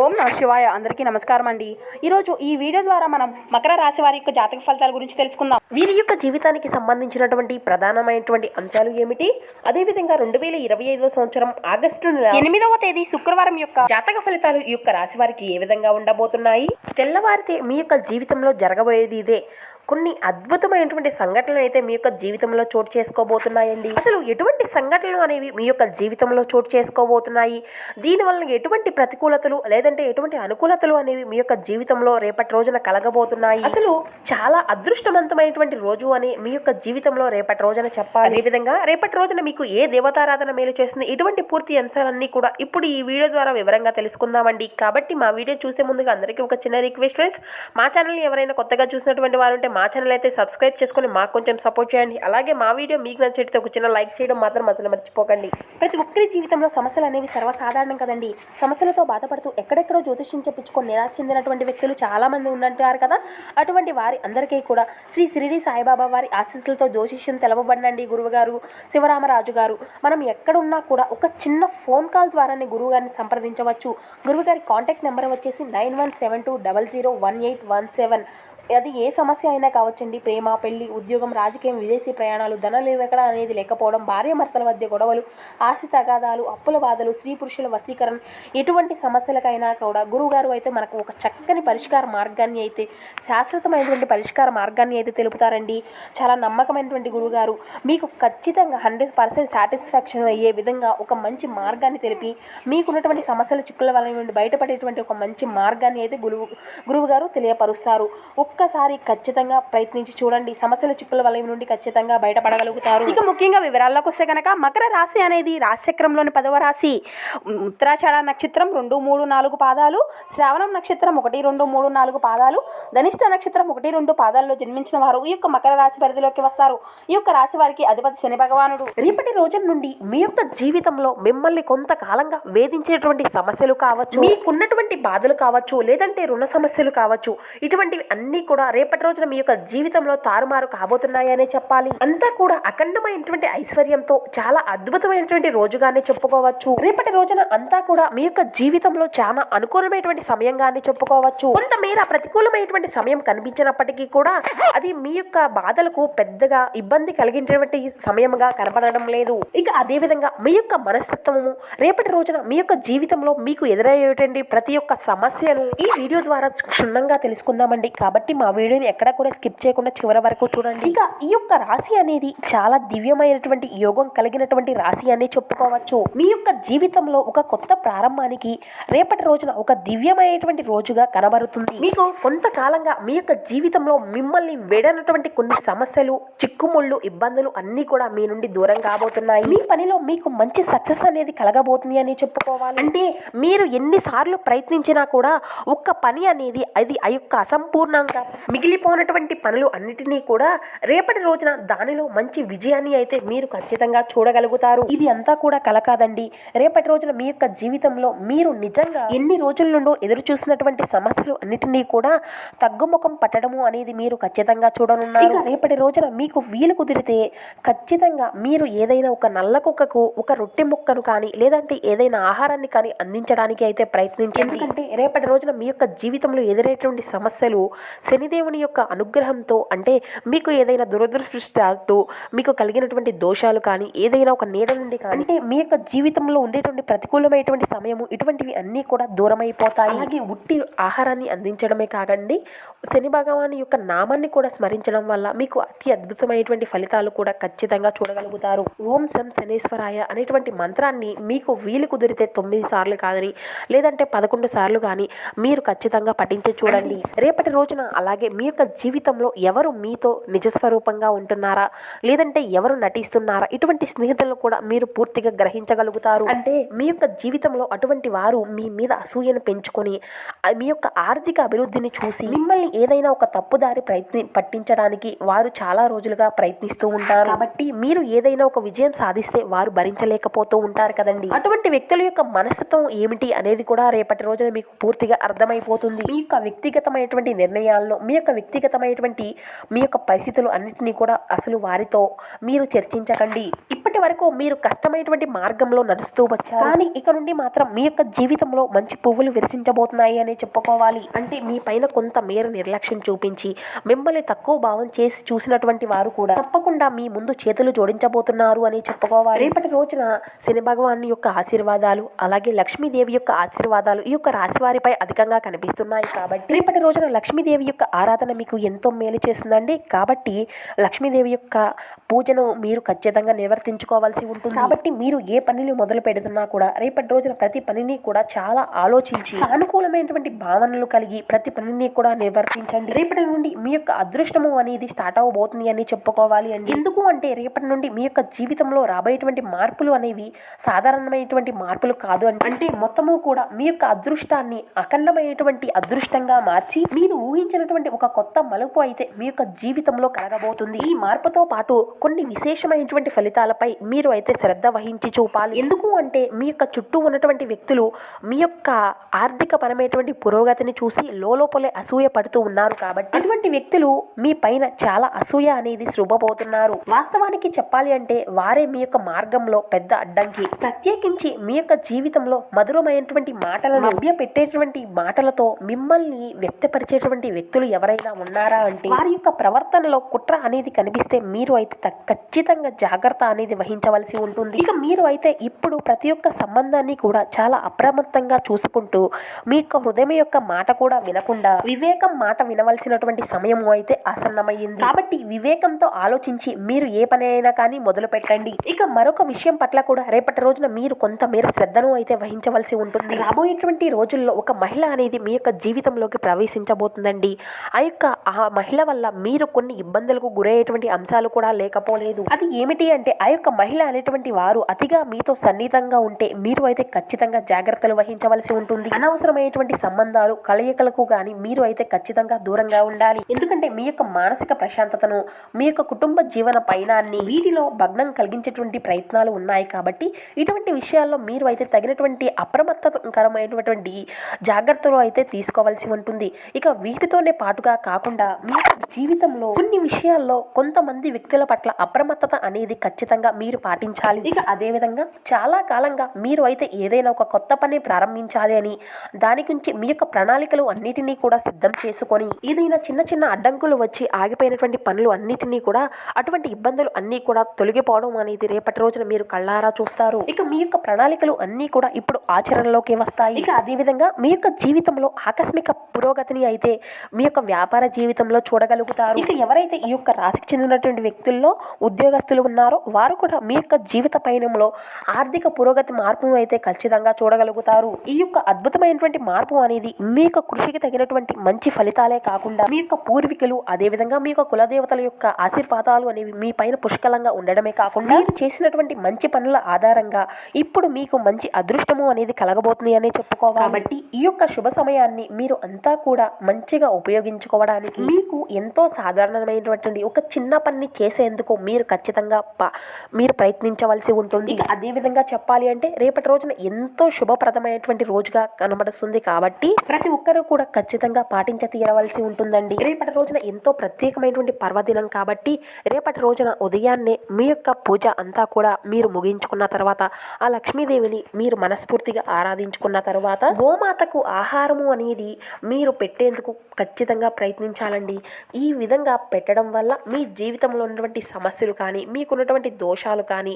ఓం నమ శివాయ. అందరికీ నమస్కారం అండి. ఈరోజు ఈ వీడియో ద్వారా మనం మకర రాశి వారి యొక్క జాతక ఫలితాల గురించి తెలుసుకుందాం. వీరి యొక్క జీవితానికి సంబంధించినటువంటి ప్రధానమైనటువంటి అంశాలు ఏమిటి? అదేవిధంగా రెండు వేల ఇరవై ఐదో సంవత్సరం ఆగస్టు నెల ఎనిమిదవ తేదీ శుక్రవారం యొక్క జాతక ఫలితాలు ఈ యొక్క రాశి వారికి ఏ విధంగా ఉండబోతున్నాయి? తెల్లవారితే మీ యొక్క జీవితంలో జరగబోయేది ఇదే. కొన్ని అద్భుతమైనటువంటి సంఘటనలు అయితే మీ యొక్క జీవితంలో చోటు చేసుకోబోతున్నాయండి. అసలు ఎటువంటి సంఘటనలు అనేవి మీ యొక్క జీవితంలో చోటు చేసుకోబోతున్నాయి? దీనివల్ల ఎటువంటి ప్రతికూలతలు లేదంటే ఎటువంటి అనుకూలతలు అనేవి మీ యొక్క జీవితంలో రేపటి రోజున కలగబోతున్నాయి? అసలు చాలా అదృష్టవంతమైనటువంటి రోజు అని మీ యొక్క జీవితంలో రేపటి రోజున చెప్పాలి. అదేవిధంగా రేపటి రోజున మీకు ఏ దేవతారాధన మేలు చేస్తుంది? ఇటువంటి పూర్తి అంశాలన్నీ కూడా ఇప్పుడు ఈ వీడియో ద్వారా వివరంగా తెలుసుకుందామండి. కాబట్టి మా వీడియో చూసే ముందుగా అందరికీ ఒక చిన్న రిక్వెస్ట్ ఫ్రెండ్స్. మా ఛానల్ని ఎవరైనా కొత్తగా చూసినటువంటి వారు ఉంటే మా ఛానల్ అయితే సబ్స్క్రైబ్ చేసుకొని మాకు కొంచెం సపోర్ట్ చేయండి. అలాగే మా వీడియో మీకు నచ్చితే ఒక చిన్న లైక్ చేయడం మాత్రం అసలు మర్చిపోకండి. ప్రతి ఒక్కరి జీవితంలో సమస్యలు అనేవి సర్వసాధారణం కదండి. సమస్యలతో బాధపడుతూ ఎక్కడెక్కడో జ్యోతిష్యం చెప్పించుకొని నిరాశ చెందినటువంటి వ్యక్తులు చాలామంది మంది కదా. అటువంటి వారి అందరికీ కూడా శ్రీ సిరిడి సాయిబాబా వారి ఆశీస్సులతో జ్యోతిష్యం తెలవబడినండి గురువుగారు శివరామరాజు గారు. మనం ఎక్కడున్నా కూడా ఒక చిన్న ఫోన్ కాల్ ద్వారానే గురువు గారిని సంప్రదించవచ్చు. గురువుగారి కాంటాక్ట్ నెంబర్ వచ్చేసి nine one seven two double zero one eight one seven. అది ఏ సమస్య అయినా కావచ్చండి. ప్రేమ పెళ్ళి ఉద్యోగం రాజకీయం విదేశీ ప్రయాణాలు ధన నిర్వహణ అనేది లేకపోవడం భార్యాభర్తల మధ్య గొడవలు ఆస్తి తగాదాలు అప్పుల బాధలు స్త్రీ పురుషుల వశీకరణ ఎటువంటి సమస్యలకైనా కూడా గురువుగారు అయితే మనకు ఒక చక్కని పరిష్కార మార్గాన్ని అయితే శాశ్వతమైనటువంటి పరిష్కార మార్గాన్ని అయితే తెలుపుతారండి. చాలా నమ్మకమైనటువంటి గురువుగారు మీకు ఖచ్చితంగా హండ్రెడ్ పర్సెంట్ సాటిస్ఫాక్షన్ అయ్యే విధంగా ఒక మంచి మార్గాన్ని తెలిపి మీకున్నటువంటి సమస్యల చిక్కుల వల్ల నుండి బయటపడేటువంటి ఒక మంచి మార్గాన్ని అయితే గురువు గురువుగారు తెలియపరుస్తారు. ఒక్కసారి ఖచ్చితంగా ప్రయత్నించి చూడండి. సమస్యల చిక్కుల వలయం నుండి ఖచ్చితంగా బయటపడగలుగుతారు. ఇక ముఖ్యంగా వివరాల్లోకి వస్తే కనుక మకర రాశి అనేది రాశిచక్రంలోని పదవ రాశి. ఉత్తరాషాఢ నక్షత్రం రెండు మూడు నాలుగు పాదాలు. శ్రావణం నక్షత్రం ఒకటి రెండు మూడు నాలుగు పాదాలు. ధనిష్ట నక్షత్రం ఒకటి రెండు పాదాల్లో జన్మించిన వారు ఈ యొక్క మకర రాశి పరిధిలోకి వస్తారు. ఈ యొక్క రాశి వారికి అధిపతి శని భగవానుడు. రేపటి రోజుల నుండి మీ యొక్క జీవితంలో మిమ్మల్ని కొంతకాలంగా వేధించేటువంటి సమస్యలు కావచ్చు మీకున్నటువంటి బాధలు కావచ్చు లేదంటే రుణ సమస్యలు కావచ్చు ఇటువంటివి అన్నీ కూడా రేపటి రోజున మీ యొక్క జీవితంలో తారుమారు కాబోతున్నాయనే చెప్పాలి. అంతా కూడా అఖండమైనటువంటి ఐశ్వర్యంతో చాలా అద్భుతమైనటువంటి రోజుగానే చెప్పుకోవచ్చు. రేపటి రోజున అంతా కూడా మీ యొక్క జీవితంలో చాలా అనుకూలమైనటువంటి సమయంగానే చెప్పుకోవచ్చు. కొంతమేర ప్రతికూలమైనటువంటి సమయం కనిపించినప్పటికీ కూడా అది మీ యొక్క బాధలకు పెద్దగా ఇబ్బంది కలిగినటువంటి సమయంగా కనపడడం లేదు. ఇక అదే విధంగా మీ యొక్క మనస్తత్వము రేపటి రోజున మీ యొక్క జీవితంలో మీకు ఎదురయ్యేటువంటి ప్రతి ఒక్క సమస్యను ఈ వీడియో ద్వారా క్షుణ్ణంగా తెలుసుకుందామండి. కాబట్టి మా వీడియోని ఎక్కడా కూడా స్కిప్ చేయకుండా చివరి వరకు చూడండి. ఇక ఈ యొక్క రాశి అనేది చాలా దివ్యమైనటువంటి యోగం కలిగినటువంటి రాశి అని చెప్పుకోవచ్చు. మీ యొక్క జీవితంలో ఒక కొత్త ప్రారంభానికి రేపటి రోజున ఒక దివ్యమైనటువంటి రోజుగా కనబడుతుంది. మీకు కొంతకాలంగా మీ యొక్క జీవితంలో మిమ్మల్ని వేడనటువంటి కొన్ని సమస్యలు చిక్కుముళ్ళు ఇబ్బందులు అన్నీ కూడా మీ నుండి దూరం కాబోతున్నాయి. మీ పనిలో మీకు మంచి సక్సెస్ అనేది కలగబోతుంది అని చెప్పుకోవాలి. అంటే మీరు ఎన్నిసార్లు ప్రయత్నించినా కూడా ఒక్క పని అనేది అది ఆ యొక్క అసంపూర్ణంగా మిగిలిపోయినటువంటి పనులు అన్నిటినీ కూడా రేపటి రోజున దానిలో మంచి విజయాన్ని అయితే మీరు ఖచ్చితంగా చూడగలుగుతారు. ఇది అంతా కూడా కల కాదండి. రేపటి రోజున మీ యొక్క జీవితంలో మీరు నిజంగా ఎన్ని రోజుల నుండో ఎదురు చూసినటువంటి సమస్యలు అన్నిటినీ కూడా తగ్గుముఖం పట్టడము అనేది మీరు ఖచ్చితంగా చూడనున్నారు. ఇక రేపటి రోజున మీకు వీలు కుదిరితే ఖచ్చితంగా మీరు ఏదైనా ఒక నల్ల కుక్కకు ఒక రొట్టె ముక్కను కానీ లేదంటే ఏదైనా ఆహారాన్ని కానీ అందించడానికి అయితే ప్రయత్నించండి. ఎందుకంటే రేపటి రోజున మీ యొక్క జీవితంలో ఎదురేటువంటి సమస్యలు శనిదేవుని యొక్క అనుగ్రహంతో అంటే మీకు ఏదైనా దురదృష్టాలతో మీకు కలిగినటువంటి దోషాలు కానీ ఏదైనా ఒక నీడ నుండి కానీ అంటే మీ యొక్క జీవితంలో ఉండేటువంటి ప్రతికూలమైనటువంటి సమయము ఇటువంటివి అన్నీ కూడా దూరమైపోతాయి. అలాగే ఉట్టి ఆహారాన్ని అందించడమే కాకండి శని భగవాన్ యొక్క నామాన్ని కూడా స్మరించడం వల్ల మీకు అతి అద్భుతమైనటువంటి ఫలితాలు కూడా ఖచ్చితంగా చూడగలుగుతారు. ఓం సం శనేశ్వరాయ అనేటువంటి మంత్రాన్ని మీకు వీలు కుదిరితే తొమ్మిది సార్లు కాదని లేదంటే పదకొండు సార్లు కానీ మీరు ఖచ్చితంగా పఠించి చూడండి. రేపటి రోజున అలాగే మీ యొక్క జీవితంలో ఎవరు మీతో నిజస్వరూపంగా ఉంటున్నారా? లేదంటే ఎవరు నటిస్తున్నారా? ఇటువంటి స్నేహితులను కూడా మీరు పూర్తిగా గ్రహించగలుగుతారు. అంటే మీ యొక్క జీవితంలో అటువంటి వారు మీ మీద అసూయను పెంచుకొని మీ యొక్క ఆర్థిక అభివృద్ధిని చూసి మిమ్మల్ని ఏదైనా ఒక తప్పుదారి ప్రయత్ని పట్టించడానికి వారు చాలా రోజులుగా ప్రయత్నిస్తూ ఉంటారు. కాబట్టి మీరు ఏదైనా ఒక విజయం సాధిస్తే వారు భరించలేకపోతూ ఉంటారు కదండి. అటువంటి వ్యక్తుల యొక్క మనస్తత్వం ఏమిటి అనేది కూడా రేపటి రోజున మీకు పూర్తిగా అర్థమైపోతుంది. మీ యొక్క వ్యక్తిగతమైనటువంటి నిర్ణయాలను విషయాలను మీ యొక్క వ్యక్తిగతమైనటువంటి మీ యొక్క పరిస్థితులు అన్నింటినీ కూడా అసలు వారితో మీరు చర్చించకండి. ఇప్పటి వరకు మీరు కష్టమైనటువంటి మార్గంలో నడుస్తూ వచ్చారు. కానీ ఇక నుండి మాత్రం మీ యొక్క జీవితంలో మంచి పువ్వులు విరసించబోతున్నాయి అని చెప్పుకోవాలి. అంటే మీ పైన కొంత మేర నిర్లక్ష్యం చూపించి మిమ్మల్ని తక్కువ భావం చేసి చూసినటువంటి వారు కూడా తప్పకుండా మీ ముందు చేతులు జోడించబోతున్నారు అని చెప్పుకోవాలి. రేపటి రోజున శని భగవాన్ యొక్క ఆశీర్వాదాలు అలాగే లక్ష్మీదేవి యొక్క ఆశీర్వాదాలు ఈ యొక్క రాశి వారిపై అధికంగా కనిపిస్తున్నాయి కాబట్టి రేపటి రోజున లక్ష్మీదేవి యొక్క ఆరాధన మీకు ఎంతో మేలు చేస్తుందండి. కాబట్టి లక్ష్మీదేవి యొక్క పూజను మీరు ఖచ్చితంగా నిర్వర్తించుకోవాల్సి ఉంటుంది. కాబట్టి మీరు ఏ పనిని మొదలు పెడుతున్నా కూడా రేపటి రోజున ప్రతి పనిని కూడా చాలా ఆలోచించి సానుకూలమైనటువంటి భావనలు కలిగి ప్రతి పనిని కూడా నిర్వర్తించండి. రేపటి నుండి మీ యొక్క అదృష్టము అనేది స్టార్ట్ అవబోతుంది అని చెప్పుకోవాలి అండి. ఎందుకు అంటే రేపటి నుండి మీ యొక్క జీవితంలో రాబోయేటువంటి మార్పులు అనేవి సాధారణమైనటువంటి మార్పులు కాదు అండి. అంటే మొత్తము కూడా మీ యొక్క అదృష్టాన్ని అఖండమైనటువంటి అదృష్టంగా మార్చి మీరు ఊహించినటువంటి ఒక కొత్త మలుపు అయితే మీ యొక్క జీవితంలో కలగబోతుంది. ఈ మార్పుతో పాటు కొన్ని విశేషమైనటువంటి ఫలితాలపై మీరు అయితే శ్రద్ధ వహించి చూపాలి. ఎందుకు అంటే మీ యొక్క చుట్టూ ఉన్నటువంటి వ్యక్తులు మీ యొక్క ఆర్థిక పరమైనటువంటి పురోగతిని చూసి లోపలే అసూయ పడుతూ ఉన్నారు కాబట్టి అటువంటి వ్యక్తులు మీ పైన చాలా అసూయ అనేది శుభపోతున్నారు వాస్తవానికి చెప్పాలి అంటే వారే మీ యొక్క మార్గంలో పెద్ద అడ్డంకి. ప్రత్యేకించి మీ యొక్క జీవితంలో మధురమైనటువంటి మాటలను మభ్య పెట్టేటువంటి మాటలతో మిమ్మల్ని వ్యక్తపరిచేటువంటి వ్యక్తులు ఎవరైనా ఉన్నారా అంటే వారి యొక్క ప్రవర్తనలో కుట్ర అనేది కనిపిస్తే మీరు అయితే త- ఖచ్చితంగా జాగ్రత్త అనేది వహించవలసి ఉంటుంది. ఇక మీరు అయితే ఇప్పుడు ప్రతి ఒక్క సంబంధాన్ని కూడా చాలా అప్రమత్తంగా చూసుకుంటూ మీ యొక్క హృదయం యొక్క మాట కూడా వినకుండా వివేకం మాట వినవలసినటువంటి సమయం అయితే ఆసన్నమయ్యింది కాబట్టి వివేకంతో ఆలోచించి మీరు ఏ పని అయినా కానీ మొదలు పెట్టండి. ఇక మరొక విషయం పట్ల కూడా రేపటి రోజున మీరు కొంతమేర శ్రద్ధను అయితే వహించవలసి ఉంటుంది. రాబోయేటువంటి రోజుల్లో ఒక మహిళ అనేది మీ యొక్క జీవితంలోకి ప్రవేశించబోతుందండి. ఆ యొక్క ఆ మహిళ వల్ల మీరు కొన్ని ఇబ్బందులకు గురయ్యేటువంటి అంశాలు కూడా లేకపోలేదు. అది ఏమిటి అంటే ఆ యొక్క మహిళ అనేటువంటి వారు అతిగా మీతో సన్నిహితంగా ఉంటే మీరు అయితే ఖచ్చితంగా జాగ్రత్తలు వహించవలసి ఉంటుంది. అనవసరమైనటువంటి సంబంధాలు కలయికలకు గాని మీరు అయితే ఖచ్చితంగా దూరంగా ఉండాలి. ఎందుకంటే మీ యొక్క మానసిక ప్రశాంతతను మీ యొక్క కుటుంబ జీవన పయనాన్ని వీటిలో భగ్నం కలిగించేటువంటి ప్రయత్నాలు ఉన్నాయి కాబట్టి ఇటువంటి విషయాల్లో మీరు అయితే తగినటువంటి అప్రమత్తకరమైనటువంటి జాగ్రత్తలు అయితే తీసుకోవాల్సి ఉంటుంది. ఇక వీటితోనే పాటుగా కాకుండా మీ యొక్క జీవితంలో కొన్ని విషయాల్లో కొంతమంది వ్యక్తుల పట్ల అప్రమత్తత అనేది ఖచ్చితంగా మీరు పాటించాలి. ఇక అదే విధంగా చాలా కాలంగా మీరు అయితే ఏదైనా ఒక కొత్త పని ప్రారంభించాలి అని దాని గురించి మీ యొక్క ప్రణాళికలు అన్నిటినీ కూడా సిద్ధం చేసుకొని ఏదైనా చిన్న చిన్న అడ్డంకులు వచ్చి ఆగిపోయినటువంటి పనులు అన్నిటినీ కూడా అటువంటి ఇబ్బందులు అన్నీ కూడా తొలగిపోవడం అనేది రేపటి రోజున మీరు కళ్ళారా చూస్తారు. ఇక మీ యొక్క ప్రణాళికలు అన్నీ కూడా ఇప్పుడు ఆచరణలోకి వస్తాయి. ఇక అదే విధంగా మీ యొక్క జీవితంలో ఆకస్మిక పురోగతిని అయితే మీ యొక్క వ్యాపార జీవితంలో చూడగలుగుతారు. ఇక ఎవరైతే ఈ యొక్క రాశికి చెందినటువంటి వ్యక్తుల్లో ఉద్యోగస్తులు ఉన్నారో వారు కూడా మీ యొక్క జీవిత పయనంలో ఆర్థిక పురోగతి మార్పును అయితే ఖచ్చితంగా చూడగలుగుతారు. ఈ యొక్క అద్భుతమైనటువంటి మార్పు అనేది మీ యొక్క కృషికి తగినటువంటి మంచి ఫలితాలే కాకుండా మీ యొక్క పూర్వీకులు అదేవిధంగా మీ యొక్క కులదేవతల యొక్క ఆశీర్వాదాలు అనేవి మీ పైన పుష్కలంగా ఉండడమే కాకుండా మీరు చేసినటువంటి మంచి పనుల ఆధారంగా ఇప్పుడు మీకు మంచి అదృష్టము అనేది కలగబోతుంది అనే చెప్పుకోవాలి. కాబట్టి ఈ యొక్క శుభ సమయాన్ని మీరు అంతా కూడా మంచిగా ఉపయోగించుకోవడానికి మీకు ఎంతో సాధారణమైనటువంటి ఒక చిన్న పని చేసేందుకు మీరు ఖచ్చితంగా ప- మీరు ప్రయత్నించవలసి ఉంటుంది. ఇక అదే విధంగా చెప్పాలి అంటే రేపటి రోజున ఎంతో శుభప్రదమైనటువంటి రోజుగా కనబడుతుంది కాబట్టి ప్రతి ఒక్కరూ కూడా ఖచ్చితంగా పాటించ తీరవలసి ఉంటుందండి. రేపటి రోజున ఎంతో ప్రత్యేకమైనటువంటి పర్వదినం కాబట్టి రేపటి రోజున ఉదయాన్నే మీ యొక్క పూజ అంతా కూడా మీరు ముగించుకున్న తర్వాత ఆ లక్ష్మీదేవిని మీరు మనస్ఫూర్తిగా ఆరాధించుకున్న తర్వాత గోమాతకు ఆహారము అనేది మీరు పెట్టేందుకు ఖచ్చితంగా ఖచ్చితంగా ప్రయత్నించాలండి. ఈ విధంగా పెట్టడం వల్ల మీ జీవితంలో ఉన్నటువంటి సమస్యలు కానీ మీకున్నటువంటి దోషాలు కానీ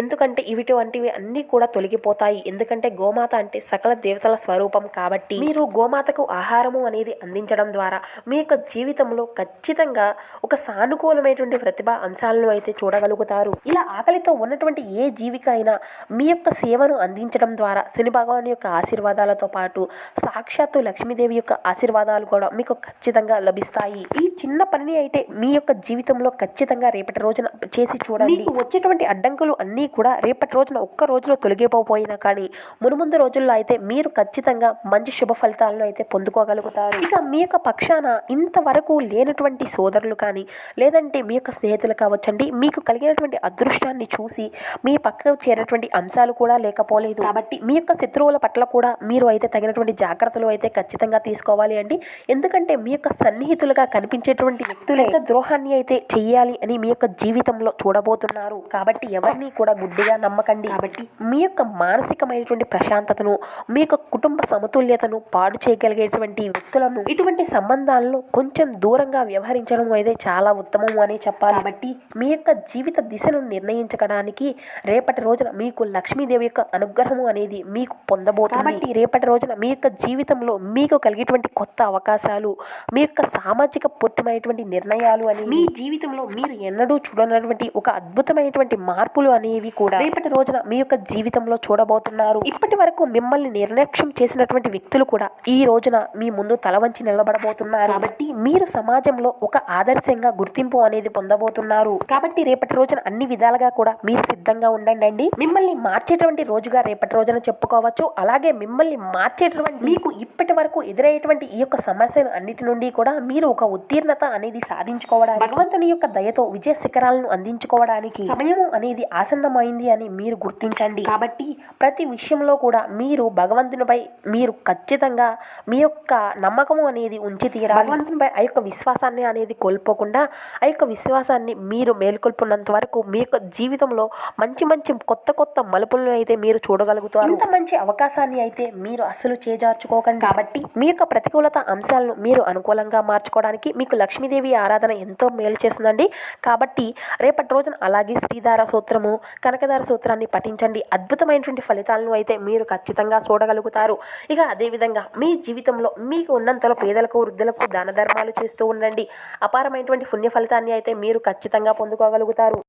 ఎందుకంటే ఇవిటువంటివి అన్నీ కూడా తొలగిపోతాయి. ఎందుకంటే గోమాత అంటే సకల దేవతల స్వరూపం కాబట్టి మీరు గోమాతకు ఆహారము అనేది అందించడం ద్వారా మీ యొక్క జీవితంలో ఖచ్చితంగా ఒక సానుకూలమైనటువంటి ప్రతిభ అంశాలను అయితే చూడగలుగుతారు. ఇలా ఆకలితో ఉన్నటువంటి ఏ జీవికైనా మీ యొక్క సేవను అందించడం ద్వారా శని భగవాన్ యొక్క ఆశీర్వాదాలతో పాటు సాక్షాత్తు లక్ష్మీదేవి యొక్క ఆశీర్వాదాలు కూడా మీకు ఖచ్చితంగా లభిస్తాయి. ఈ చిన్న పనిని అయితే మీ యొక్క జీవితంలో ఖచ్చితంగా రేపటి రోజున చేసి చూడండి. మీకు వచ్చేటువంటి అడ్డంకులు అన్నీ కూడా రేపటి రోజున ఒక్క రోజులో తొలగిపోయినా కానీ మునుముందు రోజుల్లో అయితే మీరు ఖచ్చితంగా మంచి శుభ ఫలితాలను అయితే పొందుకోగలుగుతారు. ఇక మీ యొక్క పక్షాన ఇంతవరకు లేనటువంటి సోదరులు కానీ లేదంటే మీ యొక్క స్నేహితులు కావచ్చండి. మీకు కలిగినటువంటి అదృష్టాన్ని చూసి మీ పక్కకు చేరేటువంటి అంశాలు కూడా లేకపోలేదు. కాబట్టి మీ యొక్క శత్రువుల పట్ల కూడా మీరు అయితే తగినటువంటి జాగ్రత్తలు అయితే ఖచ్చితంగా తీసుకోవాలి అండి. ఎందుకంటే ఎందుకంటే మీ యొక్క సన్నిహితులుగా కనిపించేటువంటి వ్యక్తులు ఎంత ద్రోహాన్ని అయితే చెయ్యాలి అని మీ యొక్క జీవితంలో చూడబోతున్నారు. కాబట్టి ఎవరిని కూడా గుడ్డిగా నమ్మకండి. కాబట్టి మీ యొక్క మానసికమైనటువంటి ప్రశాంతతను మీ యొక్క కుటుంబ సమతుల్యతను పాడు చేయగలిగేటువంటి వ్యక్తులను ఇటువంటి సంబంధాలను కొంచెం దూరంగా వ్యవహరించడం అయితే చాలా ఉత్తమం అని చెప్పాలి. కాబట్టి మీ యొక్క జీవిత దిశను నిర్ణయించడానికి రేపటి రోజున మీకు లక్ష్మీదేవి యొక్క అనుగ్రహము అనేది మీకు పొందబోతుంది. కాబట్టి రేపటి రోజున మీ యొక్క జీవితంలో మీకు కలిగేటువంటి కొత్త అవకాశాలు మీ యొక్క సామాజిక పూర్తిమైనటువంటి నిర్ణయాలు అని మీ జీవితంలో మీరు ఎన్నడూ చూడనటువంటి ఒక అద్భుతమైనటువంటి మార్పులు అనేవి కూడా రేపటి రోజున మీ యొక్క జీవితంలో చూడబోతున్నారు. ఇప్పటి వరకు మిమ్మల్ని నిర్లక్ష్యం చేసినటువంటి వ్యక్తులు కూడా ఈ రోజున మీ ముందు తల వంచి నిలబడబోతున్నారు. కాబట్టి మీరు సమాజంలో ఒక ఆదర్శంగా గుర్తింపు అనేది పొందబోతున్నారు. కాబట్టి రేపటి రోజున అన్ని విధాలుగా కూడా మీరు సిద్ధంగా ఉండండి అండి. మిమ్మల్ని మార్చేటువంటి రోజుగా రేపటి రోజున చెప్పుకోవచ్చు. అలాగే మిమ్మల్ని మార్చేటువంటి మీకు ఇప్పటి వరకు ఎదురయ్యేటువంటి ఈ యొక్క సమస్యలు అన్నిటి నుండి కూడా మీరు ఒక ఉత్తీర్ణత అనేది సాధించుకోవడానికి భగవంతుని యొక్క దయతో విజయ శిఖరాలను అందించుకోవడానికి సమయం అనేది ఆసన్నమైంది అని మీరు గుర్తించండి. కాబట్టి ప్రతి విషయంలో కూడా మీరు భగవంతునిపై మీరు ఖచ్చితంగా మీ యొక్క నమ్మకము అనేది ఉంచి తీరాలి. భగవంతునిపై ఆ యొక్క విశ్వాసాన్ని అనేది కోల్పోకుండా ఆ యొక్క విశ్వాసాన్ని మీరు మేల్కొల్పున్నంత వరకు మీ యొక్క జీవితంలో మంచి మంచి కొత్త కొత్త మలుపులను అయితే మీరు చూడగలుగుతారు. ఇంత మంచి అవకాశాన్ని అయితే మీరు అస్సలు చేజార్చుకోకండి. కాబట్టి మీ యొక్క ప్రతికూలత అంశాలను మీరు అనుకూలంగా మార్చుకోవడానికి మీకు లక్ష్మీదేవి ఆరాధన ఎంతో మేలు చేస్తుందండి. కాబట్టి రేపటి రోజున అలాగే శ్రీధార సూత్రము కనకధార సూత్రాన్ని పఠించండి. అద్భుతమైనటువంటి ఫలితాలను అయితే మీరు ఖచ్చితంగా చూడగలుగుతారు. ఇక అదేవిధంగా మీ జీవితంలో మీకు ఉన్నంతలో పేదలకు వృద్ధులకు దాన ధర్మాలు చేస్తూ ఉండండి. అపారమైనటువంటి పుణ్య ఫలితాన్ని అయితే మీరు ఖచ్చితంగా పొందుకోగలుగుతారు.